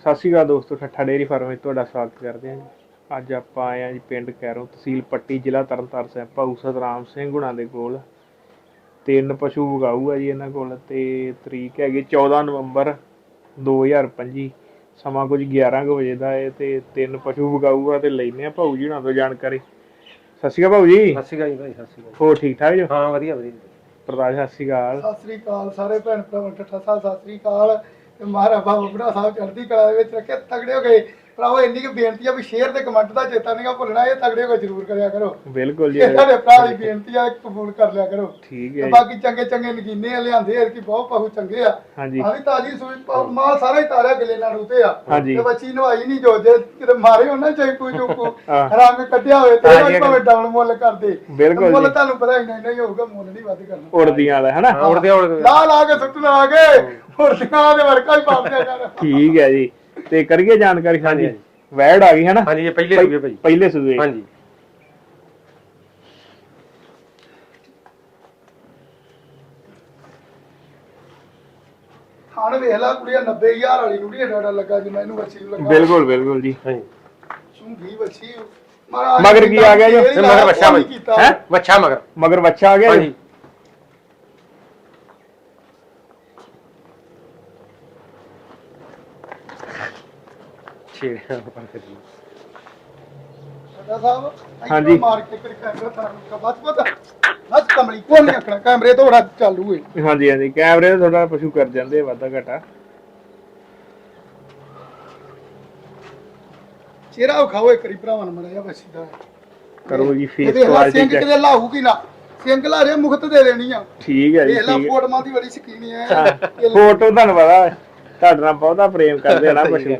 ਸਤਿ ਸ਼੍ਰੀ ਅਕਾਲ ਦੋਸਤੋ ਠੱਠਾ dairy farm ਵਿੱਚ ਤੁਹਾਡਾ ਸਵਾਗਤ ਕਰਦੇ ਹਾਂ ਅੱਜ ਆਪਾਂ ਆਏ ਹਾਂ ਜੀ ਪਿੰਡ ਕੈਰੋਂ ਤਹਿਸੀਲ ਪੱਟੀ ਜ਼ਿਲ੍ਹਾ ਤਰਨਤਾਰਨ ਸਾਹਿਬ ਭਾਊ ਸਤਰਾਮ ਸਿੰਘ ਗੁਣਾ ਦੇ ਕੋਲ। ਤਿੰਨ ਪਸ਼ੂ ਉਗਾਊ ਆ ਜੀ ਇਹਨਾਂ ਕੋਲ ਤੇ ਤਰੀਕ ਹੈਗੀ 14 ਨਵੰਬਰ 2025 ਸਮਾਂ ਕੁਝ 11 ਕੁ ਵਜੇ ਦਾ ਹੈ ਤੇ ਤਿੰਨ ਪਸ਼ੂ ਉਗਾਊ ਆ ਤੇ ਲੈਨੇ ਆ ਭਾਊ ਜੀ ਹੁਣਾਂ ਤੋਂ ਜਾਣਕਾਰੀ। ਸਤਿ ਸ਼੍ਰੀ ਅਕਾਲ ਭਾਊ ਜੀ। ਸਤਿ ਸ਼੍ਰੀ ਅਕਾਲ ਜੀ ਭਾਈ ਸਤਿ ਸ਼੍ਰੀ ਅਕਾਲ ਹੋਰ ਠੀਕ ਠਾਕ ਜੋ? ਹਾਂ ਵਧੀਆ ਵਧੀਆ। ਪ੍ਰਦਾਸ਼ ਸਤਿ ਸ਼੍ਰੀ ਅਕਾਲ। ਸਤਿ ਸ੍ਰੀ ਅਕਾਲ ਸਾਰੇ ਭੈਣ ਭਰਾਵਾਂ ਠੱਠਾ ਸਾਹਿਬ ਸਤਿ ਸ੍ਰੀ ਅਕਾਲ। ਤੇ ਮਹਾਰਾ ਬਾਬਾ ਬੁੱਢਾ ਸਾਹਿਬ ਚੜ੍ਹਦੀ ਕਲਾ ਦੇ ਵਿੱਚ ਰੱਖੇ ਤਗੜੇ ਹੋ ਗਏ। ਭਰਾਵੋ ਇੰਨੀ ਕੁ ਬੇਨਤੀ ਆ ਵੀ ਸ਼ੇਅਰ ਤੇ ਕਮੈਂਟ ਦਾ ਚੇਤਾ ਨਹੀਂਗਾ ਭੁੱਲਣਾ ਇਹ ਤਗੜੇ ਹੋ ਕੇ ਜ਼ਰੂਰ ਕਰਿਆ ਕਰੋ। ਬਿਲਕੁਲ ਜੀ। ਇਹ ਸਾਡੇ ਭਰਾ ਦੀ ਬੇਨਤੀ ਆ ਕਬੂਲ ਕਰ ਲਿਆ ਕਰੋ। ਠੀਕ ਤੇ ਹੈ ਬਾਕੀ ਚੰਗੇ ਚੰਗੇ ਨਗੀਨੇ ਆ ਲਿਆਂਦੇ ਆ ਕਿ ਬਹੁਤ ਪਹੂ ਚੰਗੇ ਆ। ਹਾਂਜੀ। ਆ ਵੀ ਤਾਜੀ ਸੂਈ ਪ- ਮਾਲ ਸਾਰਾ ਹੀ ਤਾਰਿਆ ਗਲੇ ਨਾਲ ਰੂਤੇ ਆ। ਹਾਂਜੀ। ਤੇ ਬੱਚੀ ਨਵਾਈ ਨਹੀਂ ਜੋ ਜੇ ਕਿਤੇ ਮਾਰੇ ਉਹਨਾਂ ਚੈਕੂ ਚੁੱਕੂ ਹਾਂ। ਰੰਗ ਕੱਢਿਆ ਹੋਏ ਤੇ ਉਹ ਭਾਵੇਂ ਡਬਲ ਮੁੱਲ ਕਰਦੇ ਬਿਲਕੁਲ ਮੁੱਲ। ਤੁਹਾਨੂੰ ਪਤਾ ਹੀ ਨਹੀਂ ਨਹੀਂ ਹੋਊਗਾ ਮੁੱਲ ਨਹੀਂ ਵੱਧ ਕਰਨਾ। ਉੜਦੀਆਂ ਵਾਲਾ ਹੈ ਨਾ ਉੜਦੇ ਉੜਦੇ। ਲਾ ਲਾ ਕੇ ਸੁੱਟਣਾ ਆ ਕੇ ਹੋਰ ਸਿਕਾ ਦੇ ਵਰਕਾ ਹੀ ਪਾ ਦਿਆ ਕਰ ਠੀਕ ਹੈ ਜੀ। ਤੇ ਕਰੀਏ ਜਾਣਕਾਰੀ ਹਾਂਜੀ, ਵੈੜ ਆ ਗਈ ਹੈ ਨਾ ਹਾਂਜੀ ਇਹ ਪਹਿਲੇ ਪਹਿ- ਸੂਏ ਭਾਈ ਪਹਿਲੇ ਸੂਏ। ਹਾਂਜੀ। ਥਾਣ ਵੇਖ ਲਾ ਕੁੜੀਆ 90000 ਵਾਲੀ ਕੁੜੀਆ ਡਾਡਾ ਲੱਗਾ ਜਿਵੇਂ ਇਹਨੂੰ ਬੱਚੀ ਨੂੰ ਲੱਗਾ। ਬਿਲਕੁਲ ਬਿਲਕੁਲ ਜੀ। ਹਾਂਜੀ। ਚੁੰਗੀ ਬੱਚੀ ਮਗਰ ਕੀ ਆ ਗਿਆ ਜੀ? ਮਗਰ ਬੱਚਾ। ਹੈਂ? ਬੱਚਾ ਮਗਰ। ਮਗਰ ਬੱਚਾ ਆ ਗਿਆ ਜੀ? ਛੇੜਿਆ ਪਰ ਫਿਰ ਸਾਡਾ ਸਾਹਿਬ ਹਾਂਜੀ। ਹਾਂਜੀ। ਮਾਰ ਕੇ ਕਰ ਕੈਮਰਾ ਤਾਂ ਬਸ ਪਤਾ ਬਸ ਕਮਲੀ ਕੋਲ ਨਹੀਂ ਆਖਣਾ ਕੈਮਰੇ ਤੋਂ ਬੜਾ ਚਾਲੂ ਹੈ ਹਾਂਜੀ ਹਾਂਜੀ। ਕੈਮਰੇ ਤੋਂ ਥੋੜਾ ਪਸ਼ੂ ਕਰ ਜਾਂਦੇ ਆ ਵਾਧਾ ਘਟਾ। ਚਿਹਰਾ ਵਿਖਾਓ ਇੱਕ ਰੀ ਭਰਾਵਾਂ ਨੂੰ ਮੜਿਆ ਬੱਚੀ ਦਾ। ਕਰੋ ਜੀ ਫੇਸ ਇਹਦੇ ਹਾਲ ਕੁਆਲਿਟੀ ਸਿੰਘ ਚੈੱਕ ਕਿਤੇ ਲਾਹੂ ਕੀ ਨਾ ਸਿੰਘ ਲਾ ਰਿਹਾ ਮੁਖਤ ਦੇ ਦੇਣੀ ਆ। ਠੀਕ ਹੈ ਜੀ ਇਹ ਲਾ ਠੀਕ ਹੈ ਫੋਟੋਆਂ ਦੀ ਬੜੀ ਸ਼ਕੀਨੀ ਹੈ ਇਹ ਫੋਟੋ ਤੁਹਾਨੂੰ ਪਤਾ ਤੁਹਾਡੇ ਨਾਲ ਬਹੁਤਾ ਪ੍ਰੇਮ ਕਰਦੇ ਆ ਨਾ ਪਸ਼ੂ।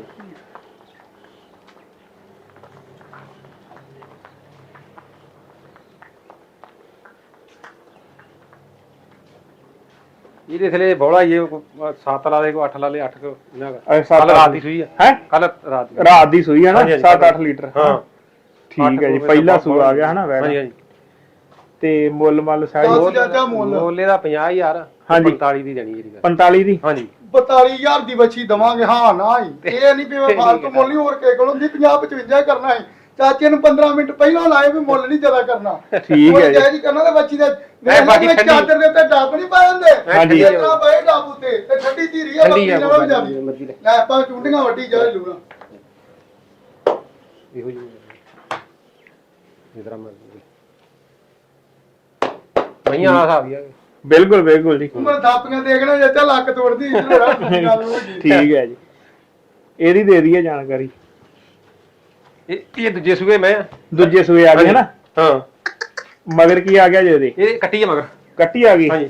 ਇਹਦੇ ਥਲੇ ਬੋਲਾ ਇਹ 7 ਲਾ ਦੇ ਕੋ 8 ਲਾ ਲੈ 8 ਕੋ ਨਾ ਅਰੇ ਸੱਤ ਕੱਲ ਰਾਤ ਦੀ। ਸੂਈ ਆ। ਹੈ? ਕੱਲ ਰਾਤ ਦੀ। ਰਾਤ ਦੀ ਸੂਈ ਹੈ ਨਾ ਹਾਂਜੀ, ਹਾਂਜੀ, 7-8 ਲੀਟਰ। ਹਾਂ। ਠੀਕ ਹੈ ਜੀ ਪਹਿਲਾ ਸੂਆ ਆ ਗਿਆ ਹਨਾ ਵੈੜ ਹਾਂਜੀ ਹਾਂਜੀ। ਤੇ ਮੁੱਲ ਮੱਲ ਚਾਚਾ ਮੁੱਲ ਦਾ 50000 ਹਾਂਜੀ। 45 ਦੀ ਦੇਣੀ ਜਿਹੜੀ ਗੱਲ। 45 ਦੀ? ਹਾਂਜੀ। 42000 ਦੀ ਬੱਚੀ ਦਵਾਂਗੇ ਹਾਂ ਨਾ ਹੀ। ਇਹ ਨਹੀਂ ਵੀ ਮੈਂ ਫਾਲਤੂ ਮੁੱਲ ਨਹੀਂ ਹੋਰ ਕੇ ਕੋਲੋਂ ਦੀ 50 55 ਕਰਨਾ ਹੈ ਚਾਚੇ ਨੂੰ 15 ਮਿੰਟ ਪਹਿਲਾਂ ਲਾਏ ਵੀ ਮੁੱਲ ਨਹੀਂ ਜ਼ਿਆਦਾ ਕਰਨਾ। ਠੀਕ ਹੈ ਜੀ। ਜੀ ਕਰਨਾ ਤੇ ਬੱਚੀ ਦੇ ਐ ਬਾਕੀ ਠੰਡੀ- ਚਾਦਰ ਦੇ ਉੱਤੇ ਡੱਬ ਨਹੀਂ ਪਾਏ ਹੁੰਦੇ ਹਾਂਜੀ। ਇਸ ਤਰ੍ਹਾਂ ਪਏ ਡੱਬ ਉੱਤੇ ਤੇ ਠੰਡੀ ਧੀਰੀ ਆ ਠੰਡੀ ਆ ਨਾਲ ਵੀ ਜਾਂਦੀ ਮਰਜ਼ੀ ਲੈ। ਲੈ ਆਪਾਂ ਚੁੰਡੀਆਂ ਵੱਡੀ ਜਾ ਲੂਣਾ। ਇਹੋ ਜਿਹੀ ਇਧਰ ਮਰਜ਼ੀ ਮਈਆਂ ਦਾ ਹਿਸਾਬ ਹੀ ਆ ਬਿਲਕੁਲ ਬਿਲਕੁਲ ਜੀ। ਉਮਰ ਥਾਪੀਆਂ ਦੇਖਣਾ ਜੇ ਚੱਲ ਲੱਕ ਤੋੜਦੀ ਇਧਰ ਹੋਣਾ ਗੱਲ ਹੋ ਗਈ ਠੀਕ ਹੈ ਜੀ। ਇਹਦੀ ਦੇ ਦਈਏ ਜਾਣਕਾਰੀ। ਇਹ ਇਹ ਦੂਜੇ ਸੂਏ ਮੈਂ। ਦੂਜੇ ਸੂਏ ਆ ਗਏ ਹੈ ਨਾ? ਹਾਂ। ਮਗਰ ਕੀ ਆ ਗਿਆ ਜੀ ਇਹਦੇ? ਇਹ ਕੱਟੀ ਆ ਮਗਰ। ਕੱਟੀ ਆ ਗਈ? ਹਾਂਜੀ।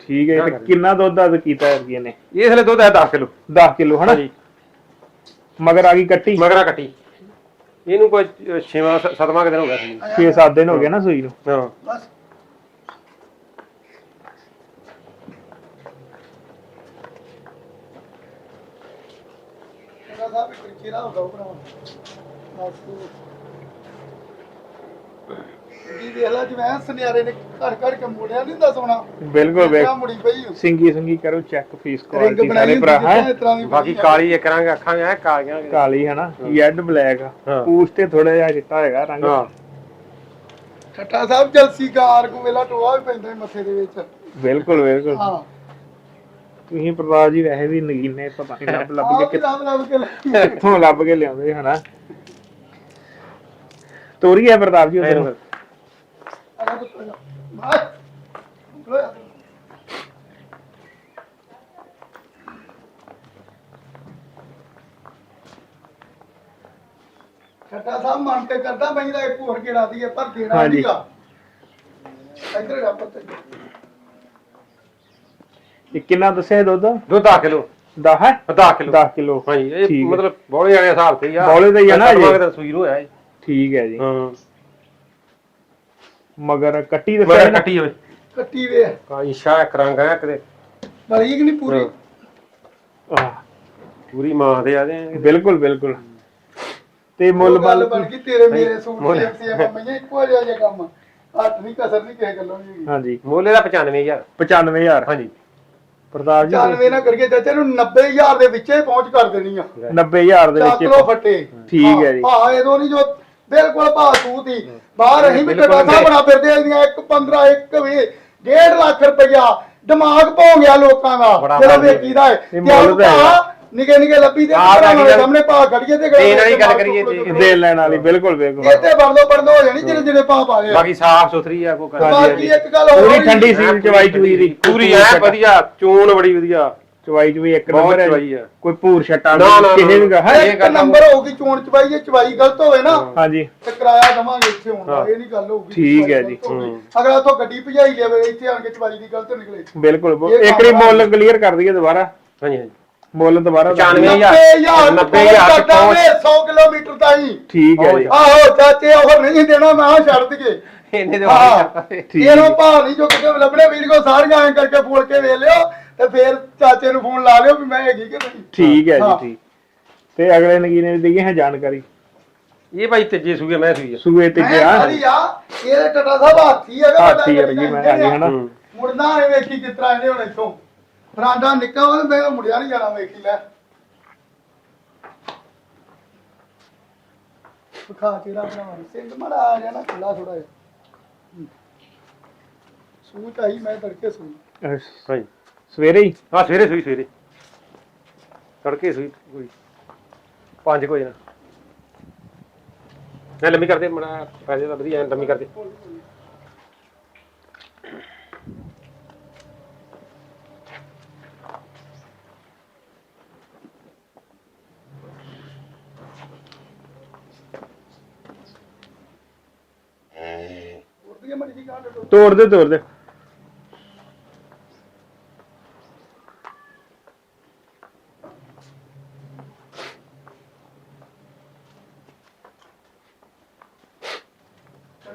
ਠੀਕ ਹੈ ਨਾ ਤੇ। ਕਿੰਨਾ ਦੁੱਧ ਦਾ ਕੀਤਾ ਹੈ ਜੀ ਇਹਨੇ? ਇਹ ਥਲੇ ਦੁੱਧ ਹੈ 10 ਕਿਲੋ। 10 ਕਿਲੋ ਹਨਾ? ਹਾਂਜੀ। ਮਗਰ ਆ ਗਈ ਕੱਟੀ? ਮਗਰਾ ਕੱਟੀ। ਇਹਨੂੰ ਕੋਈ 6ਵਾਂ 7ਵਾਂ ਦਿਨ ਹੋ ਗਿਆ ਸੀ। 6-7 ਦਿਨ ਹੋ ਗਏ ਨਾ ਸੂਈ ਨੂੰ? ਹਾਂ। ਬਸ ਇਹਦਾ ਸਾਹਿਬ ਇੱਕ ਚਿਹਰਾ ਹੋਗਾ ਭਰਾ ਬਸ ਜੀ ਵੇਖ ਲਾ ਜਿਵੇਂ ਸੁਨਿਆਰੇ ਨੇ ਘੜ ਘੜ ਕੇ ਮੋੜਿਆ ਨਹੀਂ ਹੁੰਦਾ ਸੋਨਾ। ਬਿਲਕੁਲ ਬਿਲਕੁਲ ਮੁੜੀ ਪਈ ਸਿੰਗੀ ਸਿੰਗੀ ਕਰੋ ਚੈੱਕ ਫੀਸ ਰਿੰਗ ਕੁਆਲਿਟੀ ਬਣਾਈ ਸਾਰੇ ਹੁੰਦੀ ਭਰਾ ਜਿੱਦਾਂ ਹੈ? ਇਸ ਤਰ੍ਹਾਂ ਦੀ ਬਾਕੀ ਬਣੀ ਆ। ਕਾਲੀ ਇੱਕ ਰੰਗ ਅੱਖਾਂ ਐ ਕਾਲੀਆਂ ਕਾਲੀ ਹੈ। ਨਾ ਯੈਡ ਬਲੈਕ ਹਾਂ। ਪੂਛ ਤੇ ਥੋੜਾ ਜਿਹਾ ਚਿੱਟਾ ਹੈਗਾ ਰੰਗ। ਹਾਂ। ਸਾਹਿਬ ਜਲਸੀ ਕਾਰ ਕੋ ਵੇਲਾ ਟੋਆ ਵੀ ਪੈਂਦਾ ਸੀ ਮੱਥੇ ਦੇ ਵਿੱਚ। ਬਿਲਕੁਲ ਬਿਲਕੁਲ। ਹਾਂ। ਤੁਸੀਂ ਪ੍ਰਭਾਤ ਜੀ ਵੈਸੇ ਵੀ ਨਗੀਨੇ ਪਤਾ ਨਹੀਂ ਲੱਭ ਲੱਭ ਕੇ ਵੀ ਲੱਭ ਲੱਭ ਕੇ ਲੈ। ਕਿੱਥੋਂ ਲੱਭ ਕੇ ਲਿਆਉਂਦੇ ਹਨਾ? ਤੋਰੀ ਹੈ ਪ੍ਰਤਾਪ ਜੀ ਉਧਰ ਆਲਾ ਪੁੱਤ ਆ ਜਾ। ਬਸ। ਲੋ ਯਾਰ। ਠੱਠਾ ਸਾਹਿਬ ਮਨ ਤੇ ਕਰਦਾ ਬਈ ਦਾ ਇੱਕ ਹੋਰ ਕਿਹੜਾ ਦੀ ਹੈ ਪਰ ਦੇਣਾ ਹਾਂਜੀ। ਨਹੀਂਗਾ ਇੱਧਰ ਜਾ ਪੁੱਤ ਇਹ ਕਿੰਨਾ ਦੱਸਿਆ ਇਹ ਦੁੱਧ ਦੁੱਧ 10 ਕਿਲੋ 10 ਹੈ 10 ਕਿਲੋ 10 ਕਿਲੋ ਹਾਂਜੀ ਇਹ ਠੀਕ ਹੈ। ਮਤਲਬ ਬੋਲੇ ਜਾਣੇ ਹਿਸਾਬ ਤੇ ਹੀ ਆ ਬੌਲੇ ਦਾ ਹੀ ਆ ਨਾ। ਦਿਨ ਸੂਈ ਨੂੰ ਹੋਇਆ ਇਹ। ਠੀਕ ਹੈ ਜੀ। ਹਾਂ। ਮਗਰ ਕੱਟੀ ਦੱਸਿਆ ਮਗਰ ਕੱਟੀ ਹੋਵੇ। ਕੱਟੀ ਵੇ। ਕਾਲੀ ਸ਼ਾਹ ਇੱਕ ਰੰਗ ਹੈ ਕਿਤੇ ਬਰੀਕ ਨਹੀਂ ਪੂਰੀ। ਆਹ, ਪੂਰੀ ਮਾਂ ਦੇ ਆਦੇ ਬਿਲਕੁਲ ਬਿਲਕੁਲ। ਤੇ ਮੁੱਲ ਬਣ ਗਈ ਤੇਰੇ ਮੇਰੇ ਸੂਟ ਮੁੱਲ। ਸੇਮ ਸੇਮ ਮੈਂ ਇੱਕੋ ਜਿਹਾ ਜਿਹਾ ਕੰਮ। ਹੱਥ ਨਹੀਂ ਕਸਰ ਨਹੀਂ ਕਿਸੇ ਗੱਲੋਂ ਨਹੀਂ ਹਾਂਜੀ। ਮੋਲੇ ਦਾ 95000 95000 ਹਾਂਜੀ। ਪ੍ਰਤਾਪ ਜੀ 95 ਨਾ ਕਰਕੇ ਚਾਚਾ ਨੂੰ 90000 ਦੇ ਵਿੱਚੇ ਪਹੁੰਚ ਕਰ ਦੇਣੀ ਆ। 90000 ਦੇ ਚੱਕ ਵਿੱਚ ਲੋ ਫੱਟੇ। ਠੀਕ ਹੈ ਜੀ। ਹਾਂ ਇਹਦੋਂ ਨਹੀਂ ਜੋ ਬਿਲਕੁਲ ਭਾਸੂ ਦੀ ਬਾਹਰ ਅਸੀਂ ਵੀ ਬਿਲਕੁਲ ਟਕਾ ਸਾਹਿਬ ਬਣਾ ਫਿਰਦੇ ਆ ਇਹਦੀਆਂ 1 15 1 ਵੀ 1.5 ਲੱਖ ਰੁਪਇਆ ਦਿਮਾਗ ਭੌਂ ਗਿਆ ਲੋਕਾਂ ਦਾ। ਮਾਰ ਵੇਖੀਦਾ ਹੈ ਤੇ ਹੈਗਾ। ਨਿਕੇ ਨਿਕੇ ਲੱਭੀ ਦੇ ਆਹ ਸਾਹਮਣੇ ਭਾ ਖੜੀਏ ਤੇ ਦੇਣ ਵਾਲੀ ਗੱਲ ਕਰੀਏ ਤੇ- ਦੇ ਲੈਣ ਵਾਲੀ ਬਿਲਕੁਲ ਬਿਲਕੁਲ। ਤੇ ਬੜਦੋ ਬੜਦੋ ਹੋ ਜਾਣੀ ਜਿਹੜੇ ਜਿਹੜੇ ਭਾ ਪਾਏ ਆ। ਬਾਕੀ ਸਾਫ਼ ਸੁਥਰੀ ਆ ਕੋਈ ਗੱਲ ਹਾਂਜੀ, ਬਾਕੀ ਇੱਕ ਗੱਲ ਹੋਰ ਪੂਰੀ ਠੰਡੀ ਸੀਲ ਚਵਾਈ ਚੁਈ ਦੀ ਪੂਰੀ ਐ ਵਧੀਆ ਚੂਨ ਬੜੀ ਵਧੀਆ। ਚਵਾਈ ਚੁਈ ਇੱਕ ਬਹੁਤ ਨੰਬਰ ਹੈ ਚਵਾਈ ਜੀ। ਆ। ਕੋਈ ਭੂਰ ਛੱਟਾ ਨਾ, ਨਾ, ਨਾ, ਕਿਸੇ ਵੀ ਨਾ। ਹੈ ਇਹ ਇੱਕ ਗੱਲ ਨੰਬਰ ਹੋਊਗੀ ਚੋਣ ਚਵਾਈ ਜੇ ਚਵਾਈ ਗਲਤ ਹੋਵੇ ਨਾ ਹਾਂਜੀ। ਤੇ ਕਿਰਾਇਆ ਦਵਾਂਗੇ ਇੱਥੇ ਹੁਣ ਦਾ ਹਾਂ। ਇਹ ਨਹੀਂ ਗੱਲ ਹੋਊਗੀ ਠੀਕ ਹੈ ਜੀ। ਅਗਰ ਉਥੋਂ ਗੱਡੀ ਭਜਾਈ ਲਿਆਵੇ ਇੱਥੇ ਆਣ ਕੇ ਚਵਾਈ ਦੀ ਗਲਤ ਨਿਕਲੇ। ਬਿਲਕੁਲ ਇਹ ਇੱਕ ਵਾਰੀ ਕੰਮ ਮੁੱਲ ਕਲੀਅਰ ਕਰ ਦਈਏ ਦੁਬਾਰਾ। ਹਾਂਜੀ ਹਾਂਜੀ। ਮੁੱਲ ਦੁਬਾਰਾ ਦੱਸ ਦਿਓ। 99000 90000 ਚ ਪਹੁੰਚ। 100 ਕਿਲੋਮੀਟਰ ਤਾਈਂ। ਠੀਕ ਹੈ ਜੀ। ਆਹੋ ਚਾਚੇ ਉਹ ਨਹੀਂ ਦੇਣਾ ਮੈਂ ਛੱਡ ਦਈਏ। ਇਹਨੇ ਦੇ ਹਾਂ। ਠੀਕ ਇਹਨੂੰ ਭਾਅ ਨਹੀਂ ਜੋ ਕਿਤੇ ਲੱਭਣੇ ਵੀਡੀਓ ਸਾਰੀਆਂ ਐਂ ਕਰਕੇ ਫੋਲ ਕੇ ਵੇਖ ਲਿਓ। ਤੇ ਫਿਰ ਚਾਚੇ ਨੂੰ ਫੋਨ ਲਾ ਲਿਓ ਵੀ ਮੈਂ ਹੈਗੀ ਕਿ ਨਹੀਂ। ਠੀਕ ਹੈ ਹਾਂ। ਜੀ ਠੀਕ। ਤੇ ਅਗਲੇ ਨਗੀਨੇ ਦੀ ਹੈ ਜਾਣਕਾਰੀ? ਇਹ ਭਾਈ ਤੀਜੇ ਸੂਏ ਮੈਂ ਸੂਈ ਆ ਸੂਏ ਤੇ ਮੈਂ ਗਿਆ ਖਾਲੀ ਆ ਇਹਦੇ ਟਟਾ ਸਾਹਿਬ ਹਾਥੀ ਹੈਗਾ ਹਾਥੀ ਵਰਗੀ ਮੈਂ ਹੈਗੀ ਹਨਾ? ਹੂੰ। ਮੁੜਨਾ ਇਹ ਵੇਖੀ ਕਿਸ ਤਰ੍ਹਾਂ ਇਹਨੇ ਹੁਣ ਇੱਥੋਂ। ਫਰਾਂਡਾ ਨਿੱਕਾ ਉਹ ਮੈਂ ਮੁੜਿਆ ਨਹੀਂ ਜਾਣਾ ਵੇਖੀ ਲੈ। ਖਾ ਤੇਰਾ ਭਰਾ ਸਿੰਘ ਮੜਾ ਆ ਜਾਣਾ ਖੁੱਲਾ ਥੋੜਾ ਜਿਹਾ। ਸੂਚ ਆਈ ਮੈਂ ਤੜਕੇ ਸੂਈ। ਅਹ, ਹਾਂਜੀ ਸਵੇਰੇ ਹੀ? ਹਾਂ ਸਵੇਰੇ ਸੂਈ ਸਵੇਰੇ। ਤੜਕੇ ਸੂਈ ਕੋਈ। 5 ਵਜੇ ਨਾ ਮੈਂ ਲੰਮੀ ਕਰਦੇ ਮੜਾ ਪੈਸੇ ਤਾਂ ਵਧੀਆ ਲੰਮੀ ਕਰਦੇ ਜੀ ਤੋੜ ਦੇ ਤੋੜ ਦੇ।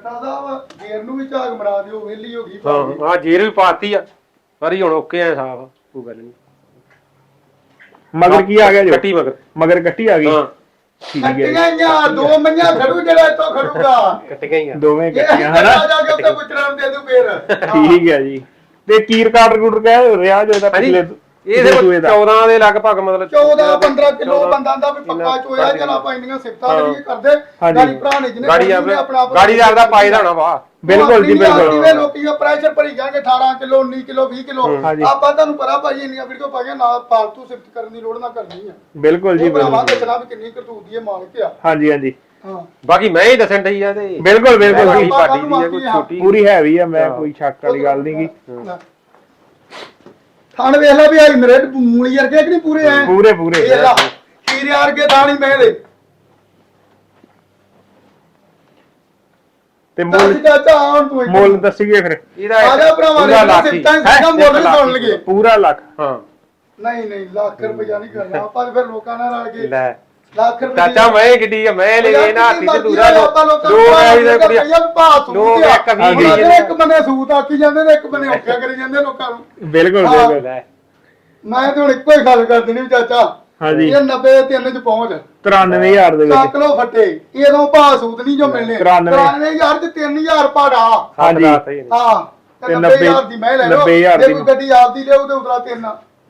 ਟਟਾ ਸਾਹਿਬ ਗੇਰ ਨੂੰ ਵੀ ਝਾਗ ਮਰਾ ਦਿਓ ਵੇਲੀ ਹੋ ਗਈ ਹਾਂ ਹਾਂ ਜੇਰ ਵੀ ਪਾਤੀ ਆ ਪਰ ਹੁਣ ਓਕੇ ਆ ਸਾਫ਼ ਕੋਈ ਗੱਲ ਨਹੀਂ। ਮਗਰ ਕੀ ਆ ਗਿਆ ਜੋ? ਕੱਟੀ ਮਗਰ। ਮਗਰ ਕੱਟੀ ਆ ਗਈ? ਹਾਂ। ਠੀਕ ਹੈ ਜੀ। ਕੱਟੀਆਂ ਜਾਂ ਦੋ ਮੰਨਿਆ ਖੜੂ ਜਿਹੜਾ ਇੱਥੋਂ ਖੜੂਗਾ। ਕੱਟ ਗਈਆਂ। ਦੋਵੇਂ ਕੱਟੀਆਂ ਹਨਾ? ਜਾ ਕੇ ਉੱਤੇ ਪੁੱਛਣਾ ਨੂੰ ਦੇ ਦੂ ਫੇਰ। ਠੀਕ ਹੈ ਜੀ। ਤੇ ਕੀਰ ਕਾਟਰ ਕੂਟਰ ਕਹਿ ਰਿਹਾ ਜੋ ਇਹਦਾ ਹਾਂਜੀ। ਪਿਛਲੇ ਇਹ ਸਿਰਫ ਸੂਏ ਦਾ? 14 ਦੇ ਲਗਭਗ ਮਤਲਬ 14 15 ਕਿਲੋ 14 ਬੰਦਾ ਦਾ ਵੀ ਪੱਕਾ ਚੋਇਆ ਚਲ ਆਪਾਂ ਇੰਨੀਆਂ ਸਿਫਤਾਂ ਕਰੀਏ ਕਰਦੇ। ਗਾੜੀ ਭਰਾ ਨੇ ਜਿਹਨੇ ਗਾੜੀ ਆਪਣਾ ਗਾੜੀ ਦਾ ਆਪਦਾ ਪਾਈ ਦਾ ਹੋਣਾ ਵਾ ਬਿਲਕੁਲ ਜੀ, ਬਿਲਕੁਲ। ਜਿਵੇਂ ਲੋਕੀ ਦਾ ਪ੍ਰੈਸ਼ਰ ਭਰੀ ਜਾਣਗੇ 18 ਕਿਲੋ 19 ਕਿਲੋ 20 ਕਿਲੋ। ਆਪਾਂ ਤੁਹਾਨੂੰ ਪਤਾ ਭਾਜੀ ਇੰਨੀਆਂ ਵੀਡੀਓ ਪਾ ਕੇ ਨਾ ਫਾਲਤੂ ਸਿਫਤ ਕਰਨ ਦੀ ਲੋੜ ਨਾ ਕਰਨੀ ਆ। ਬਿਲਕੁਲ ਜੀ ਬਿਲਕੁਲ। ਦੱਸਣਾ ਵੀ ਕਿੰਨੀ ਕਰਤੂਤ ਦੀ ਹੈ ਮਾਲਕ ਆ। ਹਾਂਜੀ ਹਾਂਜੀ। ਹਾਂ। ਬਾਕੀ ਮੈਂ ਹੀ ਦੱਸਣ ਡਈ ਆ ਤੇ। ਬਿਲਕੁਲ ਬਿਲਕੁਲ ਜੀ। ਪਾਟੀ ਦੀ ਆ ਕੋਈ ਛੋਟੀ ਪੂਰੀ ਹੈਵੀ ਆ ਮੈਂ ਕੋਈ ਸ਼ੱਕ ਵਾਲੀ ਗੱਲ ਨਹੀਂ ਗੀ। ਥਾਣ ਵੇਖ ਲੈ ਵੀ ਆਈ ਮੇਰੇ ਮੂਲੀ ਵਰਗੇ ਕਿ ਨਹੀਂ ਪੂਰੇ ਐ? ਪੂਰੇ ਪੂਰੇ ਇਹ ਲਾ ਕੀਰੇ ਵਰਗੇ ਥਾਣੀ ਮੈਂ ਦੇ ਤੇ ਮੁੱਲ ਚਾਚਾ ਹੁਣ ਤੂੰ ਇੱਥੇ। ਮੁੱਲ ਦੱਸੀਏ ਫਿਰ। ਇਹਦਾ ਆ ਜਾ ਭਰਾਵਾਂ ਪੂਰਾ ਨੇ ਲੱਖ ਹੀ। ਸਿੱਟਾਂ ਸਿੱਟਾਂ ਮੁੱਲ ਵੀ ਸੁਣ ਲਈਏ। ਪੂਰਾ ਲੱਖ ਹਾਂ। ਨਹੀਂ ਨਹੀਂ ਲੱਖ ਰੁਪਇਆ ਨਹੀਂ ਕਰਨਾ। ਆਪਾਂ ਤੇ ਫਿਰ ਲੋਕਾਂ ਨਾਲ ਰਲ ਕੇ ਲੈ। ਲੱਖ ਰੁਪਇਆ ਚਾਚਾ ਮੈਂ ਕਿੱਡੀ ਆ ਮੈਂ ਲੈ ਨਾ ਹੱਥੀ ਤੇ ਦੂਰਾ ਲੋ ਲੋਕਾਂ ਦੋ ਕੁੜੀਆਂ। ਲੋਕ ਇੱਕ ਬੰਨੇ ਸੂਤ ਆਖੀ ਜਾਂਦੇ ਨੇ ਇੱਕ ਬੰਨੇ ਔਖਿਆ ਕਰੀ ਜਾਂਦੇ ਲੋਕਾਂ ਨੂੰ। ਬਿਲਕੁਲ। ਬਿਲਕੁਲ। ਲੈ ਮੈਂ ਤੇ ਹੁਣ ਇੱਕੋ ਹੀ ਗੱਲ ਕਰ ਦੇਣੀ ਵੀ ਚਾਚਾ ਹਾਂਜੀ। ਇਹ 90 ਤਿੰਨ ਚ ਪਹੁੰਚ। 93000 ਦੇ ਚੱਕ ਵਿੱਚ ਲੋ ਫੱਟੇ ਇਹਦੋਂ ਭਾਅ ਸੂਤ ਨਹੀਂ ਜੋ ਮਿਲਨੇ 93 93000 ਚ 3000 ਭਾੜਾ ਹਾਂਜੀ। ਹਾਂ। ਤੇ ਤੇ 90000 ਦੀ ਮੈਂ ਲੈ ਲਓ। 90,000 ਜੇ ਦੀ। ਕੋਈ ਗੱਡੀ ਆਪਦੀ ਲਿਆਉ ਤੇ ਉਤਰਾ ਤਿੰਨ।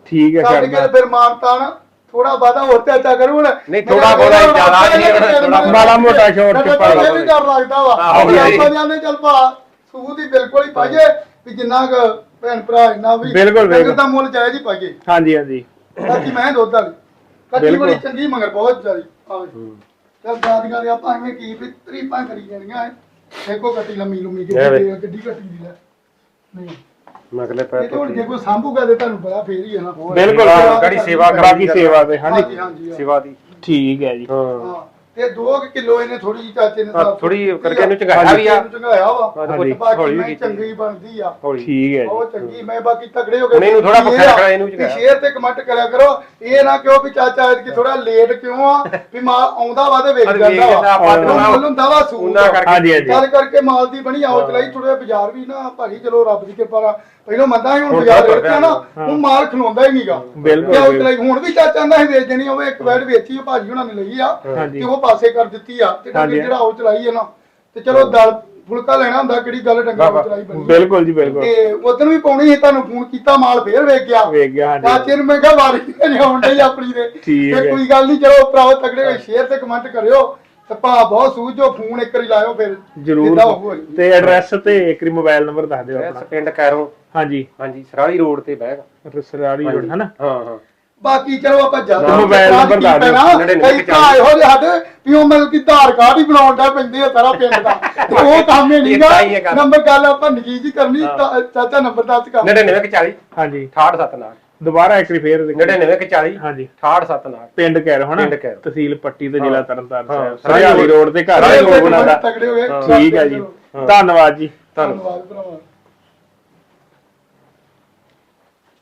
ਠੀਕ ਹੈ ਕੱਢ ਕੇ ਛੱਡਦਾ ਫਿਰ ਮਾਨਤਾਨ ਥੋੜਾ ਬਾਦਾ ਹੋਰ ਚਾਚਾ ਕਰੂ ਹੁਣ। ਨਹੀਂ, ਬਹੁਤਾ ਹੀ ਜ਼ਿਆਦਾ ਨਹੀਂ, ਥੋੜ੍ਹਾ ਮਾੜਾ ਮੋਟਾ ਸ਼ੋਰ ਟਿੱਪਾ ਲਾ ਇਹ ਵੀ ਡਰ ਲੱਗਦਾ ਵਾ। ਆਹੋ ਹੁਣ ਜੀ। ਆਪਾਂ ਜਾਂਦੇ ਚੱਲ ਭਾ ਸੂਤ ਹੀ ਬਿਲਕੁਲ ਹੀ ਪਾਈਏ ਵੀ ਜਿੰਨਾ ਕੁ ਭੈਣ ਭਰਾ ਇੰਨਾ ਵੀ ਬਿਲਕੁਲ, ਬਿਲਕੁਲ। ਡੰਗਰ ਦਾ ਮੁੱਲ ਜਾਇਜ਼ ਹੀ ਪਾਈਏ। ਹਾਂਜੀ ਹਾਂਜੀ। ਬਾਕੀ ਮੈਂ ਦੁੱਧ ਵਾਲੀ। ਬਿਲਕੁਲ। ਬੜੀ ਚੰਗੀ ਮਗਰ ਬਹੁਤ ਜ਼ਿਆਦੀ ਆਵੇ ਚੱਲ ਦਾਦੀਆਂ ਦੇ ਆਪਾਂ ਐਵੇਂ ਕੀ ਵੀ ਤਰੀਪਾਂ ਕਰੀ ਜਾਣੀਆਂ ਐ। ਇੱਕੋ ਕੱਟੀ ਲੰਮੀ ਲੰਮੀ ਵੇ। ਗੱਡੀ ਗੱਡੀ ਕੱਟੀ ਦੀ ਲੈ ਨਹੀਂ। ਮਗਲੇ ਪੈਰ ਇਹ ਤਾਂ ਹੁਣ ਜੇ ਕੋਈ ਸਾਂਭੂਗਾ ਤੇ ਤੁਹਾਨੂੰ ਪਤਾ ਫੇਰ ਹੀ ਹੈ ਨਾ। ਬਿਲਕੁਲ ਗਾੜੀ ਸੇਵਾ ਬਾਕੀ ਸੇਵਾ ਤੇ ਹਾਂਜੀ। ਹਾਂਜੀ ਹਾਂਜੀ ਸੇਵਾ ਦੀ। ਠੀਕ ਹੈ ਜੀ। ਹਾਂ ਹਾਂ। ਤੇ 2 ਕਿਲੋ ਇਹਨੇ ਥੋੜੀ ਜਿਹੀ ਚਾਚੇ ਨੇ ਸਾਫ਼ ਥੋੜ੍ਹੀ ਕੀਤੀ ਕਰਕੇ। ਇਹਨੂੰ ਚੰਗਾਇਆ ਵੀ ਆ। ਇਹਨੂੰ ਚੰਗਾਇਆ ਵਾ। ਹਾਂਜੀ। ਕੁਛ ਬਾਕੀ ਹੌਲੀ ਵੀ ਮੈਂ ਕੀਤੀ। ਚੰਗੀ ਬਣਦੀ ਆ। ਹੌਲੀ। ਠੀਕ ਹੈ ਜੀ। ਬਹੁਤ ਚੰਗੀ ਮੈਂ ਬਾਕੀ ਤਗੜੇ ਹੋ ਗਏ ਹੁਣ ਇਹਨੂੰ ਥੋੜ੍ਹਾ ਪੱਖਾ ਰੱਖਣਾ, ਇਹਨੂੰ ਵੀ ਸ਼ੇਅਰ ਤੇ ਕਮੈਂਟ ਕਰਿਆ ਕਰੋ। ਇਹ ਨਾ ਕਿਉਂ ਵੀ ਚਾਚਾ ਐਤਕੀ ਥੋੜਾ ਲੇਟ ਕਿਉਂ ਆ? ਵੀ ਮਾਲ ਆਉਂਦਾ ਵਾ ਤੇ ਵੇਚ ਪਰ ਜਾਂਦਾ ਵੇਚ ਜਾਂਦਾ, ਵਾ ਆਪਾਂ ਉਹ ਮੁੱਲ ਹੁੰਦਾ ਵਾ ਉਹਨਾਂ ਕਰਕੇ। ਹਾਂਜੀ ਹਾਂਜੀ। ਚੱਲ ਕਰਕੇ ਮਾਲ ਦੀ ਬਣੀ ਆਓ ਚਲਾਈ ਥੋੜੇ ਬਾਜ਼ਾਰ ਵੀ ਨਾ ਭਾਜੀ ਚਲੋ ਰੱਬ ਦੀ ਕਿਰਪਾ ਨਾਲ। ਪਹਿਲਾਂ ਮੰਦਾ ਸੀ ਹੁਣ ਹੁਣ ਬਾਜ਼ਾਰ ਤਾਂ ਰੇਟ ਤੇ ਆ ਨਾ। ਹੁਣ ਮਾਲ ਖਲੋਂਦਾ ਹੀ ਨਹੀਂਗਾ ਬਿਲਕੁਲ। ਚਲਾਈ? ਹੁਣ ਵੀ ਚਾਚਾ ਆਂਦਾ ਸੀ ਵੇਚ ਦੇਣੀ ਹੋਵੇ ਇੱਕ ਵੈਡ ਵੇਚੀ ਆ ਭਾਜੀ ਉਹਨਾਂ ਨੇ ਲਈ ਆ। ਹਾਂਜੀ ਤੇ ਉਹ ਪਾਸੇ ਕਰ ਦਿੱਤੀ ਆ ਤੇ ਹਾਂਜੀ। ਜਿਹੜਾ ਉਹ ਚਲਾਈ ਹੈ ਨਾ ਤੇ ਚਲੋ ਦਲ ਫੁਲਕਾ ਲੈਣਾ ਹੁੰਦਾ ਕਿਹੜੀ ਗੱਲ ਡੰਗਾ ਵਾਹ, ਵਾਹ। ਚਲਾਈ ਬਣੀ ਬਿਲਕੁਲ ਜੀ ਬਿਲਕੁਲ। ਤੇ ਉਦੋਂ ਵੀ ਪਾਉਣੀ ਸੀ ਤੁਹਾਨੂੰ ਫੋਨ ਕੀਤਾ ਮਾਲ ਫੇਰ ਵੇਖ ਗਿਆ। ਵੇਖ ਗਿਆ ਹਾਂਜੀ। ਚਾਚੇ ਨੂੰ ਮੈਂ ਕਿਹਾ ਵਾਰੀ ਨਹੀਂ ਆਉਣ ਡਈ ਆਪਣੀ ਦੇ ਠੀਕ ਤੇ ਹੈ। ਕੋਈ ਗੱਲ ਨਹੀਂ ਚਲੋ ਭਰਾਵੋ ਤਗੜੇ ਹੋਏ ਸ਼ੇਅਰ ਤੇ ਕਮੈਂਟ ਕਰਿਓ। ਤੇ ਭਾ ਬਹੁਤ ਸੂਝੋ ਫੋਨ ਇੱਕ ਵਾਰੀ ਲਾਇਓ ਫਿਰ ਜਰੂਰ। ਜਿੱਦਾਂ ਹੋਊ ਜੀ। ਤੇ ਐਡਰੈਸ ਤੇ ਇੱਕ ਵਾਰੀ ਮੋਬਾਈਲ ਨੰਬਰ ਦੱਸ ਦਿਓ ਆਪਣਾ। ਪਿੰਡ ਕੈਰੋਂ। ਹਾਂਜੀ। ਹਾਂਜੀ ਸਰਾਲੀ ਰੋਡ ਤੇ ਬਹਿ ਰਸਰਾਲੀ ਰੋਡ ਹਨਾ? ਹਾਂ ਹਾਂ। ਬਾਕੀ ਚਲੋ ਆਪਾਂ ਜਲਦ ਤੇ ਮੋਬਾਈਲ ਨੰਬਰ ਦੱਸ ਦਿਓ। ਕਈ ਭਰਾ ਇਹੋ ਜਿਹੇ ਸਾਡੇ ਵੀ ਉਹ ਮਤਲਬ ਕਿ ਆਧਾਰ ਕਾਰਡ ਹੀ ਬਣਾਉਣ ਦਾ ਪੈਂਦੇ ਆ ਸਾਰਾ ਪਿੰਡ ਦਾ। ਤੇ ਉਹ ਕੰਮ ਹੀ ਨਹੀਂਗਾ ਹੀ ਹੈ। ਨੰਬਰ ਗੱਲ ਆਪਾਂ ਨਿੱਕੀ ਜੀ ਕਰਨੀ ਚਾਚਾ ਨੰਬਰ ਦੱਸ ਕਰ। 99 40 ਹਾਂਜੀ। 68 ਨਾਲ ਦੁਬਾਰਾ ਇੱਕ ਵਾਰੀ ਫੇਰ ਦੇਖੋ। 99 40 ਹਾਂਜੀ। 68 ਨਾਲ ਪਿੰਡ ਕੈਰੋ ਹਨਾ? ਪਿੰਡ ਕੈਰੋਂ। ਤਹਿਸੀਲ ਪੱਟੀ ਤੇ ਜ਼ਿਲ੍ਹਾ ਤਰਨਤਾਰਨ ਹਾਂ। ਸਾਹਿਬ। ਸਰਿਆਲੀ ਰੋਡ ਤੇ ਘਰ ਹੈ ਲੋਕ ਠੀਕ ਹੈ ਜੀ। ਧੰਨਵਾਦ ਜੀ। ਧੰਨਵਾਦ। ਧੰਨਵਾਦ ਭਰਾਵਾ।